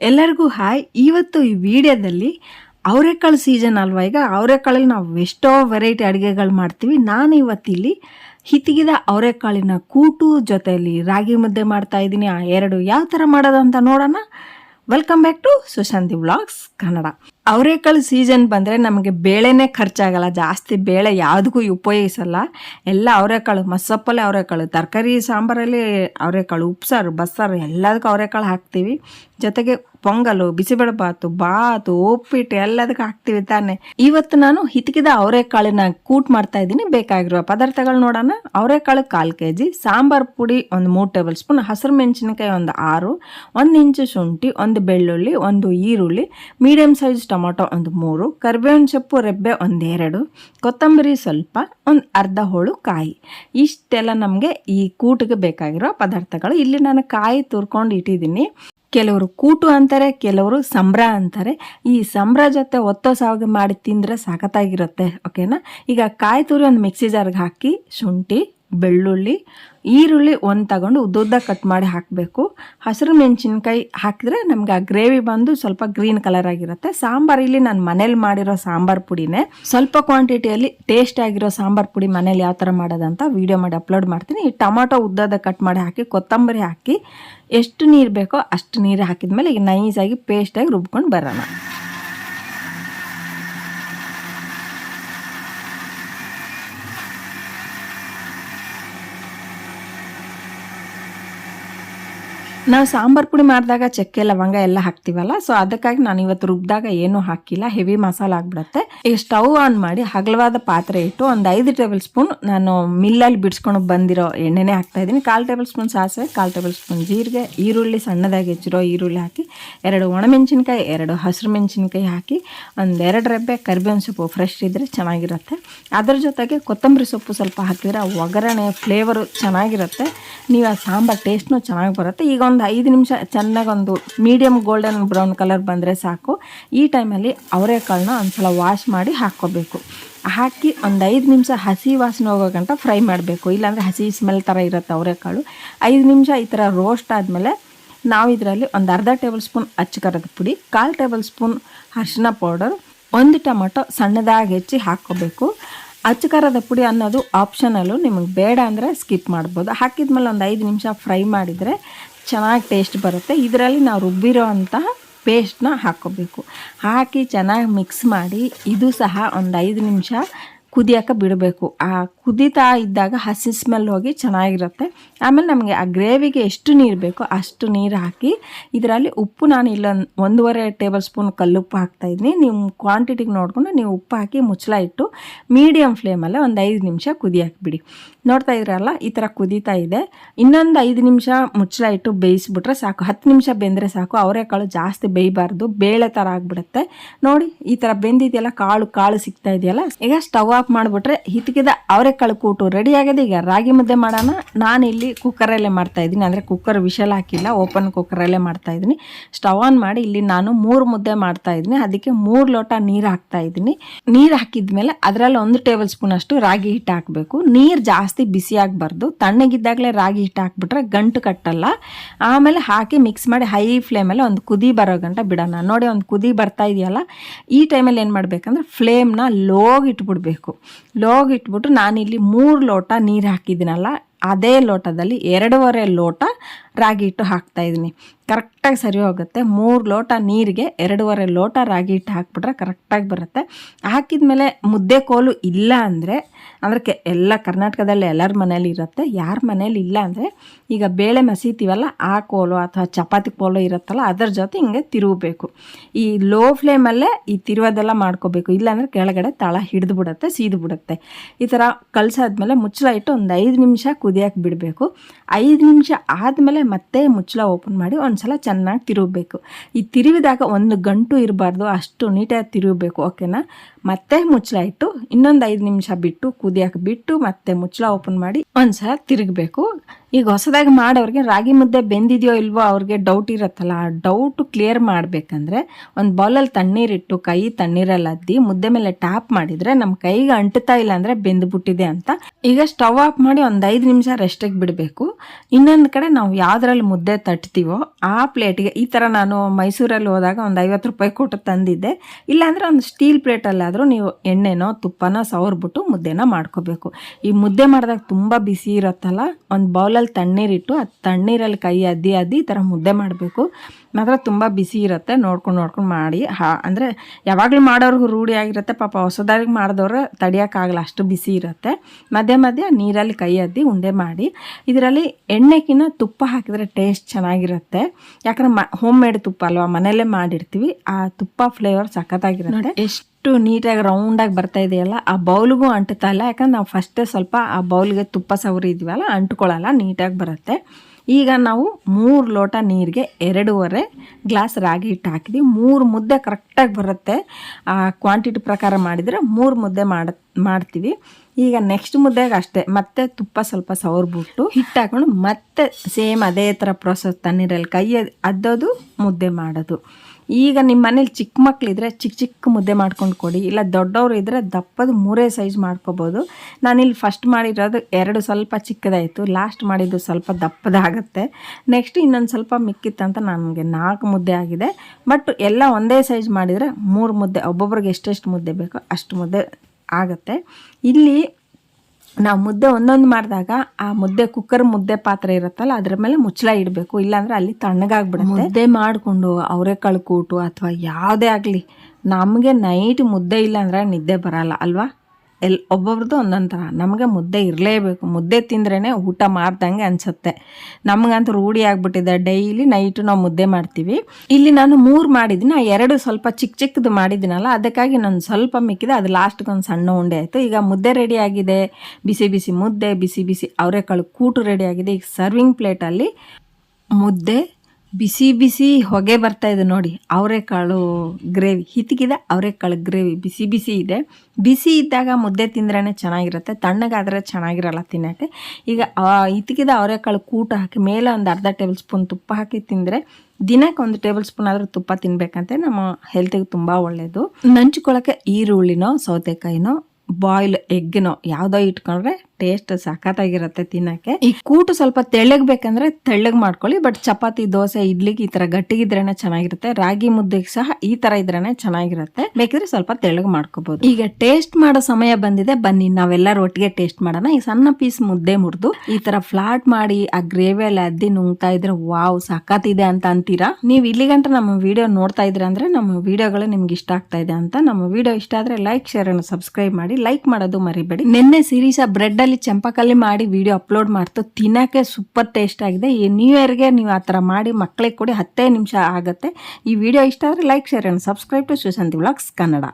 ಎಲ್ಲರಿಗೂ ಹಾಯ್. ಇವತ್ತು ಈ ವಿಡಿಯೋದಲ್ಲಿ ಅವರೆಕಾಳು ಸೀಸನ್ ಅಲ್ವಾ ಈಗ? ಅವರೆಕಾಳಲ್ಲಿ ನಾವು ಎಷ್ಟೋ ವೆರೈಟಿ ಅಡುಗೆಗಳು ಮಾಡ್ತೀವಿ. ನಾನು ಇವತ್ತಿಲ್ಲಿ ಹಿತಿಗಿದ ಅವರೆಕಾಳಿನ ಕೂಟು ಜೊತೆಯಲ್ಲಿ ರಾಗಿ ಮುದ್ದೆ ಮಾಡ್ತಾ ಇದ್ದೀನಿ. ಆ ಎರಡು ಯಾವ ಥರ ಮಾಡೋದು ಅಂತ ನೋಡೋಣ welcome back to Sushanti vlogs Kannada ಅವರೆಕಾಳು ಸೀಸನ್ ಬಂದರೆ ನಮಗೆ ಬೇಳೆನೇ ಖರ್ಚಾಗಲ್ಲ. ಜಾಸ್ತಿ ಬೇಳೆ ಯಾವುದಕ್ಕೂ ಉಪಯೋಗಿಸಲ್ಲ. ಎಲ್ಲ ಅವರೆಕಾಳು ಮಸ್ಸಪ್ಪಲ್ಲೇ ಅವರೆಕಾಳು ತರಕಾರಿ ಸಾಂಬಾರಲ್ಲಿ ಅವರೆಕಾಳು ಉಪ್ಸಾರು, ಬಸ್ಸಾರು, ಎಲ್ಲದಕ್ಕೂ ಅವರೆಕಾಳು ಹಾಕ್ತೀವಿ. ಜೊತೆಗೆ ಪೊಂಗಲು, ಬಿಸಿಬೇಳೆ ಬಾತು ಬಾತು, ಉಪ್ಪಿಟ್ಟು ಎಲ್ಲದಕ್ಕೆ ಹಾಕ್ತೀವಿ ತಾನೆ. ಇವತ್ತು ನಾನು ಹಿತಕಿದ ಅವರೆಕಾಳಿನ ಕೂಟ್ ಮಾಡ್ತಾ ಇದ್ದೀನಿ. ಬೇಕಾಗಿರುವ ಪದಾರ್ಥಗಳು ನೋಡೋಣ. ಅವರೆಕಾಳು ಕಾಲು ಕೆ ಜಿ ಸಾಂಬಾರ್ ಪುಡಿ ಒಂದು ಮೂರು ಟೇಬಲ್ ಸ್ಪೂನ್, ಹಸಿರು ಮೆಣಸಿನಕಾಯಿ ಒಂದು ಆರು, ಒಂದು ಇಂಚು ಶುಂಠಿ, ಒಂದು ಬೆಳ್ಳುಳ್ಳಿ, ಒಂದು ಈರುಳ್ಳಿ, ಮೀಡಿಯಂ ಸೈಜ್ ಟೊಮೊಟೊ ಒಂದು ಮೂರು, ಕರಿಬೇವಿನ ಸೊಪ್ಪು ರೆಬ್ಬೆ ಒಂದೆರಡು ಕೊತ್ತಂಬರಿ ಸ್ವಲ್ಪ, ಒಂದು ಅರ್ಧ ಹೋಳು ಕಾಯಿ. ಇಷ್ಟೆಲ್ಲ ನಮಗೆ ಈ ಕೂಟಿಗೆ ಬೇಕಾಗಿರೋ ಪದಾರ್ಥಗಳು. ಇಲ್ಲಿ ನಾನು ಕಾಯಿ ತುರ್ಕೊಂಡು ಇಟ್ಟಿದ್ದೀನಿ. ಕೆಲವರು ಕೂಟು ಅಂತಾರೆ, ಕೆಲವರು ಸಂಬ್ರ ಅಂತಾರೆ. ಈ ಸಂಬ್ರ ಜೊತೆ ಒತ್ತೋ ಸಾವಿಗೆ ಮಾಡಿ ತಿಂದರೆ ಸಖತ್ತಾಗಿರುತ್ತೆ ಓಕೆನಾ ಈಗ ಕಾಯಿ ತುರಿ ಒಂದು ಮಿಕ್ಸಿ ಜಾರ್ಗೆ ಹಾಕಿ ಶುಂಠಿ ಬೆಳ್ಳುಳ್ಳಿ, ಈರುಳ್ಳಿ ಒಂದು ತಗೊಂಡು ಉದ್ದುದ್ದ ಕಟ್ ಮಾಡಿ ಹಾಕಬೇಕು. ಹಸಿರು ಮೆಣಸಿನ್ಕಾಯಿ ಹಾಕಿದ್ರೆ ನಮ್ಗೆ ಆ ಗ್ರೇವಿ ಬಂದು ಸ್ವಲ್ಪ ಗ್ರೀನ್ ಕಲರ್ ಆಗಿರುತ್ತೆ. ಸಾಂಬಾರು ಇಲ್ಲಿ ನಾನು ಮನೇಲಿ ಮಾಡಿರೋ ಸಾಂಬಾರು ಪುಡಿನೇ. ಸ್ವಲ್ಪ ಕ್ವಾಂಟಿಟಿಯಲ್ಲಿ ಟೇಸ್ಟ್ ಆಗಿರೋ ಸಾಂಬಾರು ಪುಡಿ ಮನೇಲಿ ಯಾವ ಥರ ಮಾಡೋದಂತ ವೀಡಿಯೋ ಮಾಡಿ ಅಪ್ಲೋಡ್ ಮಾಡ್ತೀನಿ. ಈ ಟೊಮಾಟೊ ಉದ್ದದ ಕಟ್ ಮಾಡಿ ಹಾಕಿ, ಕೊತ್ತಂಬರಿ ಹಾಕಿ, ಎಷ್ಟು ನೀರು ಬೇಕೋ ಅಷ್ಟು ನೀರು ಹಾಕಿದ್ಮೇಲೆ ಈಗ ನೈಸಾಗಿ ಪೇಸ್ಟಾಗಿ ರುಬ್ಕೊಂಡು ಬರೋಣ. ನಾವು ಸಾಂಬಾರು ಪುಡಿ ಮಾಡಿದಾಗ ಚಕ್ಕೆ, ಲವಂಗ ಎಲ್ಲ ಹಾಕ್ತೀವಲ್ಲ ಸೊ ಅದಕ್ಕಾಗಿ ನಾನು ಇವತ್ತು ರುಬ್ಬಿದಾಗ ಏನೂ ಹಾಕಿಲ್ಲ, ಹೆವಿ ಮಸಾಲ ಆಗ್ಬಿಡುತ್ತೆ. ಈಗ ಸ್ಟವ್ ಆನ್ ಮಾಡಿ ಹಗಲವಾದ ಪಾತ್ರೆ ಇಟ್ಟು ಒಂದು ಐದು ಟೇಬಲ್ ಸ್ಪೂನ್ ನಾನು ಮಿಲ್ಲಲ್ಲಿ ಬಿಡಿಸ್ಕೊಂಡು ಬಂದಿರೋ ಎಣ್ಣೆನೇ ಹಾಕ್ತಾ ಇದ್ದೀನಿ. ಕಾಲು ಟೇಬಲ್ ಸ್ಪೂನ್ ಸಾಸಿವೆ, ಕಾಲು ಟೇಬಲ್ ಸ್ಪೂನ್ ಜೀರಿಗೆ, ಈರುಳ್ಳಿ ಸಣ್ಣದಾಗಿ ಹೆಚ್ಚಿರೋ ಈರುಳ್ಳಿ ಹಾಕಿ, ಎರಡು ಒಣಮೆಣಸಿನ್ಕಾಯಿ, ಎರಡು ಹಸಿರು ಮೆಣಸಿನ್ಕಾಯಿ ಹಾಕಿ ಒಂದೆರಡು ರೆಬ್ಬೆ ಕರಿಬೇವಿನ ಸೊಪ್ಪು ಫ್ರೆಶ್ ಇದ್ದರೆ ಚೆನ್ನಾಗಿರುತ್ತೆ. ಅದ್ರ ಜೊತೆಗೆ ಕೊತ್ತಂಬರಿ ಸೊಪ್ಪು ಸ್ವಲ್ಪ ಹಾಕಿದರೆ ಒಗ್ಗರಣೆ ಫ್ಲೇವರು ಚೆನ್ನಾಗಿರುತ್ತೆ. ನೀವು ಆ ಸಾಂಬಾರು ಟೇಸ್ಟ್ನೂ ಚೆನ್ನಾಗಿ ಬರುತ್ತೆ. ಈಗ ಒಂದು ಐದು ನಿಮಿಷ ಚೆನ್ನಾಗಿ ಒಂದು ಮೀಡಿಯಮ್ ಗೋಲ್ಡನ್ ಬ್ರೌನ್ ಕಲರ್ ಬಂದರೆ ಸಾಕು. ಈ ಟೈಮಲ್ಲಿ ಅವರೆಕಾಳನ್ನ ಒಂದ್ಸಲ ವಾಶ್ ಮಾಡಿ ಹಾಕ್ಕೋಬೇಕು. ಹಾಕಿ ಒಂದು ಐದು ನಿಮಿಷ ಹಸಿ ವಾಸನೆ ಹೋಗೋ ಫ್ರೈ ಮಾಡಬೇಕು. ಇಲ್ಲಾಂದರೆ ಹಸಿ ಸ್ಮೆಲ್ ಥರ ಇರುತ್ತೆ ಅವರೆಕಾಳು ಐದು ನಿಮಿಷ ಈ ಥರ ರೋಸ್ಟ್ ಆದಮೇಲೆ ನಾವು ಇದರಲ್ಲಿ ಒಂದು ಅರ್ಧ ಟೇಬಲ್ ಸ್ಪೂನ್ ಅಚ್ಚಕರದ ಪುಡಿ, ಕಾಲು ಟೇಬಲ್ ಸ್ಪೂನ್ ಅರಿಶಿನ ಪೌಡರ್ ಒಂದು ಟೊಮೊಟೊ ಸಣ್ಣದಾಗಿ ಹೆಚ್ಚಿ ಹಾಕ್ಕೋಬೇಕು. ಅಚ್ಚಕಾರದ ಪುಡಿ ಅನ್ನೋದು ಆಪ್ಷನಲ್ಲು ನಿಮಗೆ ಬೇಡ ಅಂದರೆ ಸ್ಕಿಪ್ ಮಾಡ್ಬೋದು. ಹಾಕಿದ್ಮೇಲೆ ಒಂದು ಐದು ನಿಮಿಷ ಫ್ರೈ ಮಾಡಿದರೆ ಚೆನ್ನಾಗಿ ಟೇಸ್ಟ್ ಬರುತ್ತೆ. ಇದರಲ್ಲಿ ನಾವು ರುಬ್ಬಿರೋ ಅಂತಹ ಪೇಸ್ಟ್ನ ಹಾಕ್ಕೋಬೇಕು. ಹಾಕಿ ಚೆನ್ನಾಗಿ ಮಿಕ್ಸ್ ಮಾಡಿ, ಇದು ಸಹ ಒಂದು ಐದು ನಿಮಿಷ ಕುದಿಯೋಕೆ ಬಿಡಬೇಕು. ಆ ಕುದೀತಾ ಇದ್ದಾಗ ಹಸಿ ಸ್ಮೆಲ್ ಹೋಗಿ ಚೆನ್ನಾಗಿರುತ್ತೆ. ಆಮೇಲೆ ನಮಗೆ ಆ ಗ್ರೇವಿಗೆ ಎಷ್ಟು ನೀರು ಬೇಕೋ ಅಷ್ಟು ನೀರು ಹಾಕಿ ಇದರಲ್ಲಿ ಉಪ್ಪು ನಾನು ಇಲ್ಲೊಂದು ಒಂದೂವರೆ ಟೇಬಲ್ ಸ್ಪೂನ್ ಕಲ್ಲುಪ್ಪು ಹಾಕ್ತಾಯಿದ್ದೀನಿ ನಿಮ್ಮ ಕ್ವಾಂಟಿಟಿಗೆ ನೋಡಿಕೊಂಡು ನೀವು ಉಪ್ಪು ಹಾಕಿ ಮುಚ್ಚಳ ಇಟ್ಟು ಮೀಡಿಯಮ್ ಫ್ಲೇಮಲ್ಲೇ ಒಂದು ಐದು ನಿಮಿಷ ಕುದಿಯಕ್ಕೆ ಬಿಡಿ. ನೋಡ್ತಾ ಇದ್ರಲ್ಲ, ಈ ಥರ ಕುದೀತಾ ಇದೆ. ಇನ್ನೊಂದು ಐದು ನಿಮಿಷ ಮುಚ್ಚಳ ಇಟ್ಟು ಬೇಯಿಸ್ಬಿಟ್ರೆ ಸಾಕು. ಹತ್ತು ನಿಮಿಷ ಬೆಂದರೆ ಸಾಕು. ಅವರೆಕಾಳು ಜಾಸ್ತಿ ಬೇಯಬಾರ್ದು. ಬೇಳೆ ಥರ ಆಗಿಬಿಡುತ್ತೆ. ನೋಡಿ, ಈ ಥರ ಬೆಂದಿದೆಯಲ್ಲ, ಕಾಳು ಕಾಳು ಸಿಗ್ತಾ ಇದೆಯಲ್ಲ, ಈಗ ಸ್ಟವ್ ಆಫ್ ಮಾಡಿಬಿಟ್ರೆ ಹಿತ್ಕಿದ ಅವರೆಕಾಳು ಕೂಟು ರೆಡಿ ಆಗಿದೆ ಈಗ ರಾಗಿ ಮುದ್ದೆ ಮಾಡೋಣ. ನಾನು ಇಲ್ಲಿ ಕುಕ್ಕರಲ್ಲೇ ಮಾಡ್ತಾ ಇದ್ದೀನಿ. ಅಂದರೆ ಕುಕ್ಕರ್ ವಿಷಲ್ ಹಾಕಿಲ್ಲ ಓಪನ್ ಕುಕ್ಕರಲ್ಲೇ ಮಾಡ್ತಾ ಇದ್ದೀನಿ. ಸ್ಟವ್ ಆನ್ ಮಾಡಿ ಇಲ್ಲಿ ನಾನು ಮೂರು ಮುದ್ದೆ ಮಾಡ್ತಾ ಇದ್ದೀನಿ. ಅದಕ್ಕೆ ಮೂರು ಲೋಟ ನೀರು ಹಾಕ್ತಾ ಇದ್ದೀನಿ. ನೀರು ಹಾಕಿದ್ಮೇಲೆ ಅದರಲ್ಲಿ ಒಂದು ಟೇಬಲ್ ಸ್ಪೂನ್ ಅಷ್ಟು ರಾಗಿ ಹಿಟ್ಟು ಹಾಕಬೇಕು. ನೀರು ಜಾಸ್ತಿ ಬಿಸಿ ಆಗಬಾರ್ದು. ತಣ್ಣಗಿದ್ದಾಗಲೇ ರಾಗಿ ಹಿಟ್ಟು ಹಾಕ್ಬಿಟ್ರೆ ಗಂಟು ಕಟ್ಟಲ್ಲ. ಆಮೇಲೆ ಹಾಕಿ ಮಿಕ್ಸ್ ಮಾಡಿ ಹೈ ಫ್ಲೇಮಲ್ಲಿ ಒಂದು ಕುದಿ ಬರೋ ಗಂಟ ಬಿಡೋಣ. ನೋಡಿ, ಒಂದು ಕುದಿ ಬರ್ತಾ ಇದೆಯಲ್ಲ? ಈ ಟೈಮಲ್ಲಿ ಏನು ಮಾಡಬೇಕಂದ್ರೆ ಫ್ಲೇಮ್ನ ಲೋಗ್ ಇಟ್ಬಿಡ್ಬೇಕು. ಲೋಗ್ ಇಟ್ಬಿಟ್ಟು ನಾನಿಲ್ಲಿ ಮೂರು ಲೋಟ ನೀರು ಹಾಕಿದ್ದೀನಲ್ಲ, ಅದೇ ಲೋಟದಲ್ಲಿ ಎರಡೂವರೆ ಲೋಟ ರಾಗಿ ಹಿಟ್ಟು ಹಾಕ್ತಾ ಇದ್ದೀನಿ. ಕರೆಕ್ಟಾಗಿ ಸರಿ ಹೋಗುತ್ತೆ. ಮೂರು ಲೋಟ ನೀರಿಗೆ ಎರಡೂವರೆ ಲೋಟ ರಾಗಿ ಹಿಟ್ಟು ಹಾಕ್ಬಿಟ್ರೆ ಕರೆಕ್ಟಾಗಿ ಬರುತ್ತೆ. ಹಾಕಿದ್ಮೇಲೆ ಮುದ್ದೆ ಕೋಲು ಇಲ್ಲ ಅಂದರೆ ಅಂದರೆ ಕೆ ಎಲ್ಲ ಕರ್ನಾಟಕದಲ್ಲಿ ಎಲ್ಲರ ಮನೇಲಿ ಇರುತ್ತೆ. ಯಾರ ಮನೇಲಿ ಇಲ್ಲ ಅಂದರೆ, ಈಗ ಬೇಳೆ ಮಸೀತೀವಲ್ಲ, ಆ ಕೋಲು ಅಥವಾ ಚಪಾತಿ ಕೋಲು ಇರುತ್ತಲ್ಲ, ಅದರ ಜೊತೆ ಹಿಂಗೆ ತಿರುಗಬೇಕು. ಈ ಲೋ ಫ್ಲೇಮಲ್ಲೇ ಈ ತಿರುವದೆಲ್ಲ ಮಾಡ್ಕೋಬೇಕು. ಇಲ್ಲಾಂದರೆ ಕೆಳಗಡೆ ತಳ ಹಿಡಿದು ಬಿಡುತ್ತೆ, ಸೀದು ಬಿಡುತ್ತೆ. ಈ ಥರ ಕಲಸಾದ್ಮೇಲೆ ಮುಚ್ಚಳ ಇಟ್ಟು ಒಂದು ಐದು ನಿಮಿಷ ಕುದಿಯೋಕೆ ಬಿಡಬೇಕು. ಐದು ನಿಮಿಷ ಆದಮೇಲೆ ಮತ್ತೆ ಮುಚ್ಚಳ ಓಪನ್ ಮಾಡಿ ಒಂದ್ಸಲ ಚೆನ್ನಾಗಿ ತಿರುಗಬೇಕು. ಈ ತಿರುವಿದಾಗ ಒಂದು ಗಂಟು ಇರಬಾರ್ದು, ಅಷ್ಟು ನೀಟಾಗಿ ತಿರುಗಬೇಕು, ಓಕೆನಾ? ಮತ್ತೆ ಮುಚ್ಚಳ ಇಟ್ಟು ಇನ್ನೊಂದು ಐದು ನಿಮಿಷ ಬಿಟ್ಟು ಕುದಿಯಕ್ಕೆ ಬಿಟ್ಟು ಮತ್ತೆ ಮುಚ್ಚಳ ಓಪನ್ ಮಾಡಿ ಒಂದ್ಸಲ ತಿರುಗಬೇಕು. ಈಗ ಹೊಸದಾಗಿ ಮಾಡೋರಿಗೆ ರಾಗಿ ಮುದ್ದೆ ಬೆಂದಿದೆಯೋ ಇಲ್ವೋ ಅವ್ರಿಗೆ ಡೌಟ್ ಇರುತ್ತಲ್ಲ. ಆ ಡೌಟು ಕ್ಲಿಯರ್ ಮಾಡಬೇಕಂದ್ರೆ ಒಂದು ಬೌಲಲ್ಲಿ ತಣ್ಣೀರಿಟ್ಟು ಕೈ ತಣ್ಣೀರಲ್ಲಿ ಅದ್ದಿ, ಮುದ್ದೆ ಮೇಲೆ ಟ್ಯಾಪ್ ಮಾಡಿದರೆ ನಮ್ಮ ಕೈಗೆ ಅಂಟುತ್ತಾ ಇಲ್ಲ ಅಂದರೆ ಬೆಂದುಬಿಟ್ಟಿದೆ ಅಂತ. ಈಗ ಸ್ಟವ್ ಆಫ್ ಮಾಡಿ ಒಂದು ಐದು ನಿಮಿಷ ರೆಸ್ಟಿಗೆ ಬಿಡಬೇಕು. ಇನ್ನೊಂದು ಕಡೆ ನಾವು ಯಾವುದ್ರಲ್ಲಿ ಮುದ್ದೆ ತಟ್ತೀವೋ ಆ ಪ್ಲೇಟಿಗೆ ಈ ಥರ ನಾನು ಮೈಸೂರಲ್ಲಿ ಹೋದಾಗ ಒಂದು ಐವತ್ತು ರೂಪಾಯಿ ಕೊಟ್ಟು ತಂದಿದ್ದೆ. ಇಲ್ಲಾಂದರೆ ಒಂದು ಸ್ಟೀಲ್ ಪ್ಲೇಟಲ್ಲಾದರೂ ನೀವು ಎಣ್ಣೆನೋ, ತುಪ್ಪನೋ ಸವರ್ಬಿಟ್ಟು ಮುದ್ದೆನ ಮಾಡ್ಕೋಬೇಕು. ಈ ಮುದ್ದೆ ಮಾಡಿದಾಗ ತುಂಬ ಬಿಸಿ ಇರುತ್ತಲ್ಲ. ಒಂದು ಬೌಲಲ್ಲಿ ತಣ್ಣೀರಿಟ್ಟು ಆ ತಣ್ಣೀರಲ್ಲಿ ಕೈ ಅದ್ದಿ ಅದ್ದಿ ಈ ಥರ ಮುದ್ದೆ ಮಾಡಬೇಕು. ಮಾತ್ರ ತುಂಬ ಬಿಸಿ ಇರುತ್ತೆ, ನೋಡ್ಕೊಂಡು ನೋಡ್ಕೊಂಡು ಮಾಡಿ. ಹಾ, ಅಂದರೆ ಯಾವಾಗಲೂ ಮಾಡೋರ್ಗು ರೂಢಿ ಆಗಿರುತ್ತೆ, ಪಾಪ ಹೊಸದಾಗಿ ಮಾಡಿದವ್ರು ತಡಿಯೋಕ್ಕಾಗಲ್ಲ ಅಷ್ಟು ಬಿಸಿ ಇರುತ್ತೆ. ಮಧ್ಯೆ ಮಧ್ಯೆ ನೀರಲ್ಲಿ ಕೈ ಅದ್ದಿ ಉಂಡೆ ಮಾಡಿ, ಇದರಲ್ಲಿ ಎಣ್ಣೆಕಿನ್ನ ತುಪ್ಪ ಹಾಕಿದರೆ ಟೇಸ್ಟ್ ಚೆನ್ನಾಗಿರುತ್ತೆ. ಯಾಕಂದ್ರೆ ಮ ಹೋಮ್ ಮೇಡ್ ತುಪ್ಪ ಅಲ್ವಾ, ಮನೆಯಲ್ಲೇ ಮಾಡಿರ್ತೀವಿ, ಆ ತುಪ್ಪ ಫ್ಲೇವರ್ ಸಖತ್ತಾಗಿರುತ್ತೆ. ಎಷ್ಟು ನೀಟಾಗಿ ರೌಂಡಾಗಿ ಬರ್ತಾ ಇದೆಯಲ್ಲ, ಆ ಬೌಲ್ಗೂ ಅಂಟುತ್ತಾ ಇಲ್ಲ. ಯಾಕಂದ್ರೆ ನಾವು ಫಸ್ಟೇ ಸ್ವಲ್ಪ ಆ ಬೌಲ್ಗೆ ತುಪ್ಪ ಸವರಿದ್ವಲ್ಲ ಅಂಟ್ಕೊಳ್ಳಲ್ಲ, ನೀಟಾಗಿ ಬರುತ್ತೆ. ಈಗ ನಾವು ಮೂರು ಲೋಟ ನೀರಿಗೆ ಎರಡೂವರೆ ಗ್ಲಾಸ್ ರಾಗಿ ಹಿಟ್ಟು ಹಾಕಿದ್ವಿ. ಮೂರು ಮುದ್ದೆ ಕರೆಕ್ಟಾಗಿ ಬರುತ್ತೆ. ಆ ಕ್ವಾಂಟಿಟಿ ಪ್ರಕಾರ ಮಾಡಿದರೆ ಮೂರು ಮುದ್ದೆ ಮಾಡ, ಮಾಡ್ತೀವಿ. ಈಗ ನೆಕ್ಸ್ಟ್ ಮುದ್ದೆಗೆ ಅಷ್ಟೇ. ಮತ್ತೆ ತುಪ್ಪ ಸ್ವಲ್ಪ ಸವರ್ಬಿಟ್ಟು ಹಿಟ್ಟು ಹಾಕೊಂಡು ಮತ್ತೆ ಸೇಮ್ ಅದೇ ಥರ ಪ್ರೊಸೆಸ್ ತಣ್ಣೀರಲ್ಲಿ ಕೈ ಅದ್ದೋದು ಮುದ್ದೆ ಮಾಡೋದು. ಈಗ ನಿಮ್ಮ ಮನೇಲಿ ಚಿಕ್ಕ ಮಕ್ಕಳಿದ್ರೆ ಚಿಕ್ಕ ಚಿಕ್ಕ ಮುದ್ದೆ ಮಾಡ್ಕೊಂಡು ಕೊಡಿ. ಇಲ್ಲ ದೊಡ್ಡವರು ಇದ್ದರೆ ದಪ್ಪದ ಮೂರೇ ಸೈಜ್ ಮಾಡ್ಕೋಬೋದು. ನಾನಿಲ್ಲಿ ಫಸ್ಟ್ ಮಾಡಿರೋದು ಎರಡು ಸ್ವಲ್ಪ ಚಿಕ್ಕದಾಯಿತು. ಲಾಸ್ಟ್ ಮಾಡಿದ್ದು ಸ್ವಲ್ಪ ದಪ್ಪದಾಗುತ್ತೆ. ನೆಕ್ಸ್ಟ್ ಇನ್ನೊಂದು ಸ್ವಲ್ಪ ಮಿಕ್ಕಿತ್ತಂತ ನನಗೆ ನಾಲ್ಕು ಮುದ್ದೆ ಆಗಿದೆ. ಬಟ್ ಎಲ್ಲ ಒಂದೇ ಸೈಜ್ ಮಾಡಿದರೆ ಮೂರು ಮುದ್ದೆ, ಒಬ್ಬೊಬ್ರಿಗೆ ಎಷ್ಟೆಷ್ಟು ಮುದ್ದೆ ಬೇಕೋ ಅಷ್ಟು ಮುದ್ದೆ ಆಗುತ್ತೆ. ಇಲ್ಲಿ ನಾವು ಮುದ್ದೆ ಒಂದೊಂದು ಮಾಡಿದಾಗ ಆ ಮುದ್ದೆ ಕುಕ್ಕರ್ ಮುದ್ದೆ ಪಾತ್ರೆ ಇರುತ್ತಲ್ಲ, ಅದ್ರ ಮೇಲೆ ಮುಚ್ಚಳ ಇಡಬೇಕು. ಇಲ್ಲಾಂದ್ರೆ ಅಲ್ಲಿ ತಣ್ಣಗಾಗ್ಬಿಡುತ್ತೆ. ಮುದ್ದೆ ಮಾಡಿಕೊಂಡು ಅವರೆಕಾಳು ಕೂಟು ಅಥವಾ ಯಾವುದೇ ಆಗಲಿ, ನಮಗೆ ನೈಟ್ ಮುದ್ದೆ ಇಲ್ಲಾಂದ್ರೆ ನಿದ್ದೆ ಬರಲ್ಲ, ಅಲ್ವಾ? ಎಲ್ ಒಬ್ಬೊಬ್ರದ್ದು ಒಂದೊಂದು ನಮಗೆ ಮುದ್ದೆ ಇರಲೇಬೇಕು. ಮುದ್ದೆ ತಿಂದ್ರೇ ಊಟ ಮಾಡ್ದಂಗೆ ಅನಿಸುತ್ತೆ. ನಮಗಂತೂ ರೂಢಿ ಆಗಿಬಿಟ್ಟಿದೆ. ಡೈಲಿ ನೈಟು ನಾವು ಮುದ್ದೆ ಮಾಡ್ತೀವಿ. ಇಲ್ಲಿ ನಾನು ಮೂರು ಮಾಡಿದ್ದೀನಿ. ಎರಡು ಸ್ವಲ್ಪ ಚಿಕ್ಕ ಚಿಕ್ಕದು ಮಾಡಿದ್ದೀನಲ್ಲ, ಅದಕ್ಕಾಗಿ ನಾನು ಸ್ವಲ್ಪ ಮಿಕ್ಕಿದೆ. ಅದು ಲಾಸ್ಟ್ಗೆ ಒಂದು ಸಣ್ಣ ಉಂಡೆ ಆಯಿತು. ಈಗ ಮುದ್ದೆ ರೆಡಿ ಆಗಿದೆ. ಬಿಸಿ ಬಿಸಿ ಮುದ್ದೆ, ಬಿಸಿ ಬಿಸಿ ಅವರೆಕಾಳು ಕೂಟು ರೆಡಿ ಆಗಿದೆ. ಈಗ ಸರ್ವಿಂಗ್ ಪ್ಲೇಟಲ್ಲಿ ಮುದ್ದೆ ಬಿಸಿ ಬಿಸಿ ಹೊಗೆ ಬರ್ತಾ ಇದೆ ನೋಡಿ. ಅವರೆಕಾಳು ಗ್ರೇವಿ. ಹಿತ್ಕಿದೆ ಅವರೆಕಾಳು ಗ್ರೇವಿ. ಬಿಸಿ ಬಿಸಿ ಇದೆ. ಬಿಸಿ ಇದ್ದಾಗ ಮುದ್ದೆ ತಿಂದ್ರೇ ಚೆನ್ನಾಗಿರುತ್ತೆ. ತಣ್ಣಗಾದರೆ ಚೆನ್ನಾಗಿರಲ್ಲ ತಿನ್ನೋಕ್ಕೆ. ಈಗ ಹಿತ್ಕಿದ ಅವರೆಕಾಳು ಕೂಟ ಹಾಕಿ, ಮೇಲೆ ಒಂದು ಅರ್ಧ ಟೇಬಲ್ ಸ್ಪೂನ್ ತುಪ್ಪ ಹಾಕಿ ತಿಂದರೆ ದಿನಕ್ಕೆ ಒಂದು ಟೇಬಲ್ ಸ್ಪೂನ್ ಆದರೂ ತುಪ್ಪ ತಿನ್ಬೇಕಂತೆ ನಮ್ಮ ಹೆಲ್ತಿಗೆ ತುಂಬ ಒಳ್ಳೆಯದು ನಂಚ್ಕೊಳ್ಳೋಕ್ಕೆ ಈರುಳ್ಳಿನೋ, ಸೌತೆಕಾಯಿನೋ ಬಾಯ್ಲ್ ಎಗ್ನೋ ಯಾವುದೋ ಇಟ್ಕೊಂಡ್ರೆ ಟೇಸ್ಟ್ ಸಖತ್ತಾಗಿರುತ್ತೆ ತಿನ್ನಕ್ಕೆ. ಈ ಕೂಟು ಸ್ವಲ್ಪ ತೆಳ್ಳಗ್ ಬೇಕಂದ್ರೆ ತೆಳ್ಳಗ್ ಮಾಡ್ಕೊಳ್ಳಿ ಬಟ್ ಚಪಾತಿ, ದೋಸೆ, ಇಡ್ಲಿಗೆ ಈ ತರ ಗಟ್ಟಿಗಿದ್ರೇನೆ ಚೆನ್ನಾಗಿರುತ್ತೆ. ರಾಗಿ ಮುದ್ದೆಗೆ ಸಹ ಈ ತರ ಇದ್ರೇನೆ ಚೆನ್ನಾಗಿರುತ್ತೆ. ಬೇಕಿದ್ರೆ ಸ್ವಲ್ಪ ತೆಳ್ಳಗ್ ಮಾಡ್ಕೋಬಹುದು ಈಗ ಟೇಸ್ಟ್ ಮಾಡೋ ಸಮಯ ಬಂದಿದೆ. ಬನ್ನಿ, ನಾವೆಲ್ಲರೂ ಒಟ್ಟಿಗೆ ಟೇಸ್ಟ್ ಮಾಡೋಣ. ಈ ಸಣ್ಣ ಪೀಸ್ ಮುದ್ದೆ ಮುರಿದು ಈ ತರ ಫ್ಲಾಟ್ ಮಾಡಿ ಆ ಗ್ರೇವಿಯಲ್ಲಿ ಅದ್ದಿ ನುಂಗ್ತಾ ಇದ್ರೆ ವಾವ್ ಸಖತ್ತಿದೆ ಅಂತ ಅಂತೀರಾ? ನೀವು ಇಲ್ಲಿಗಂಟ ನಮ್ಮ ವಿಡಿಯೋ ನೋಡ್ತಾ ಇದ್ರೆ ಅಂದ್ರೆ ನಮ್ಮ ವಿಡಿಯೋಗಳು ನಿಮ್ಗೆ ಇಷ್ಟ ಆಗ್ತಾ ಇದೆ ಅಂತ. ನಮ್ಮ ವಿಡಿಯೋ ಇಷ್ಟ ಆದ್ರೆ ಲೈಕ್ ಶೇರ್ ಅನ್ನು ಸಬ್ಸ್ಕ್ರೈಬ್ ಮಾಡಿ. ಲೈಕ್ ಮಾಡೋದು ಮರಿಬೇಡಿ. ನಿನ್ನೆ ಸೀರೀಸ್ ಬ್ರೆಡ್ ಅಲ್ಲಿ ಚಂಪಕಲ್ಲಿ ಮಾಡಿ ವಿಡಿಯೋ ಅಪ್ಲೋಡ್ ಮಾಡ್ತು. ತಿನ್ನಕ್ಕೆ ಸೂಪರ್ ಟೇಸ್ಟ್ ಆಗಿದೆ. ಈ ನ್ಯೂ ಇಯರ್ಗೆ ನೀವು ಆ ಥರ ಮಾಡಿ ಮಕ್ಕಳಿಗೆ ಕೊಡಿ, ಹತ್ತೇ ನಿಮಿಷ ಆಗುತ್ತೆ. ಈ ವಿಡಿಯೋ ಇಷ್ಟ ಆದರೆ like share and subscribe to Sushanti vlogs Kannada